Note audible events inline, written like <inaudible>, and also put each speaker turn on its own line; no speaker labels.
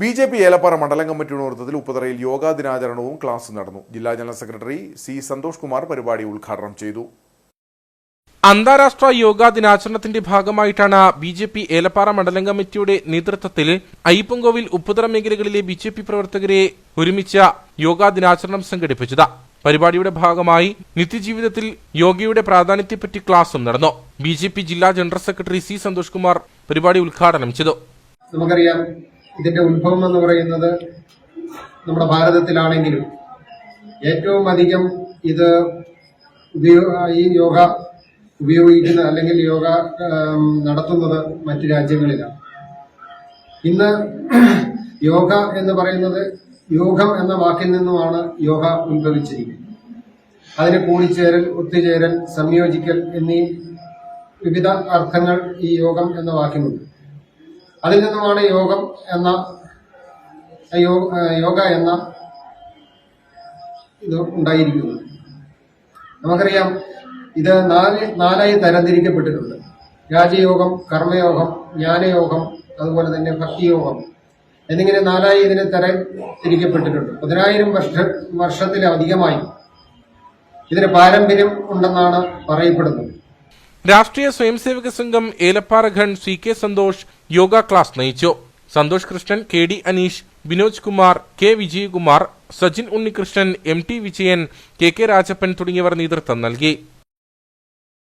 B J P Elappara മണ്ഡലം കമ്മിറ്റിയുടെ നേതൃത്വത്തിൽ ഉപ്പുതറയിൽ യോഗാ ദിനാചരണവും ക്ലാസ് നടന്നു. ജില്ലാ general secretary C Santhosh Kumar പരിപാടി ഉദ്ഘാടനം ചെയ്തു.
അന്താരാഷ്ട്ര യോഗാ ദിനാചരണത്തിന്റെ ഭാഗമായിട്ടാണ് ബി ജെ പി ഏലപ്പാറ മണ്ഡലം കമ്മിറ്റിയുടെ നേതൃത്വത്തിൽ അയ്യപ്പൻകോവിൽ ഉപ്പുതറ മേഖലകളിലെ ബി ജെ പി പ്രവർത്തകരെ ഒരുമിച്ച യോഗാ ദിനാചരണം സംഘടിപ്പിച്ചത്. പരിപാടിയുടെ ഭാഗമായി നിത്യജീവിതത്തിൽ യോഗയുടെ പ്രാധാന്യത്തെപ്പറ്റി ക്ലാസും നടന്നു. ബി ജെ പി ജില്ലാ general secretary C Santhosh Kumar പരിപാടി ഉദ്ഘാടനം ചെയ്തു.
നമുക്കറിയാം ഇതിന്റെ ഉത്ഭവം എന്ന് പറയുന്നത് നമ്മുടെ ഭാരതത്തിലാണെങ്കിലും ഏറ്റവും അധികം ഇത് ഈ യോഗ ഉപയോഗിക്കുന്ന അല്ലെങ്കിൽ യോഗ നടത്തുന്നത് മറ്റു രാജ്യങ്ങളിലാണ്. ഇന്ന് <clears throat> യോഗ എന്ന് പറയുന്നത് യോഗം എന്ന വാക്കിൽ നിന്നുമാണ് യോഗ ഉത്ഭവിച്ചിരിക്കുന്നത്. അതിന് കൂടിച്ചേരൽ ഒത്തുചേരൽ സംയോജിക്കൽ എന്നീ വിവിധ അർത്ഥങ്ങൾ ഈ യോഗം എന്ന വാക്കിനുണ്ട്. അതിൽ നിന്നുമാണ് യോഗം എന്ന യോഗ എന്ന ഇത് ഉണ്ടായിരിക്കുന്നത്. നമുക്കറിയാം ഇത് നാല് നാലായി തരംതിരിക്കപ്പെട്ടിട്ടുണ്ട്. രാജയോഗം കർമ്മയോഗം ജ്ഞാനയോഗം അതുപോലെ തന്നെ ഭക്തിയോഗം എന്നിങ്ങനെ നാലായി ഇതിനെ തരം തിരിക്കപ്പെട്ടിട്ടുണ്ട് പതിനായിരം വർഷ വർഷത്തിലധികമായി ഇതിന് പാരമ്പര്യം ഉണ്ടെന്നാണ് പറയപ്പെടുന്നത്.
Rashtriya Swayamsevak Sangh Elappara C K Santhosh yoga class നയിച്ചു. Santhosh Krishnan K D Aneesh Vinoj Kumar K Vijayakumar Sajin Unnikrishnan M T Vijayan K K Rajappan തുടങ്ങിയവർ നേതൃത്വം നൽകി.